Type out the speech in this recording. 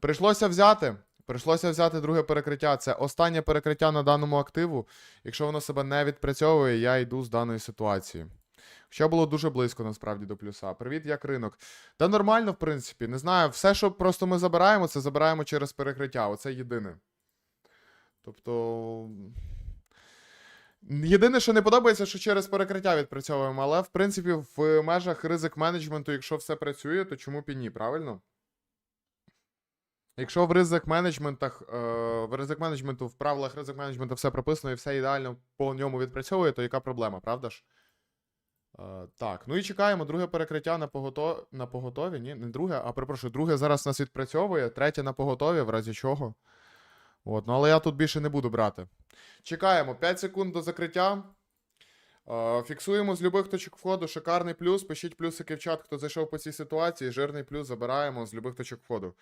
Прийшлося взяти. Прийшлося взяти друге перекриття. Це останнє перекриття на даному активу. Якщо воно себе не відпрацьовує, я йду з даної ситуації. Що було дуже близько насправді до плюса. Привіт, як ринок. Та нормально, в принципі. Не знаю, все, що просто ми забираємо, це забираємо через перекриття. Оце єдине. Тобто. Єдине, що не подобається, що через перекриття відпрацьовуємо, але в принципі в межах ризик менеджменту, якщо все працює, то чому б і ні, правильно? Якщо в ризик менеджментах, е, в ризик менеджменту, в правилах ризик менеджменту все прописано і все ідеально по ньому відпрацьовує, то яка проблема, правда ж? Е, так, ну і чекаємо друге перекриття на, погото... на поготові. Ні, не друге, а перепрошую, друге зараз нас відпрацьовує, третє на поготові, в разі чого. От, ну але я тут більше не буду брати. Чекаємо 5 секунд до закриття. Е, Фіксуємо з любих точок входу. Шикарний плюс. Пишіть плюсики в чат, хто зайшов по цій ситуації. Жирний плюс забираємо з любих точок входу.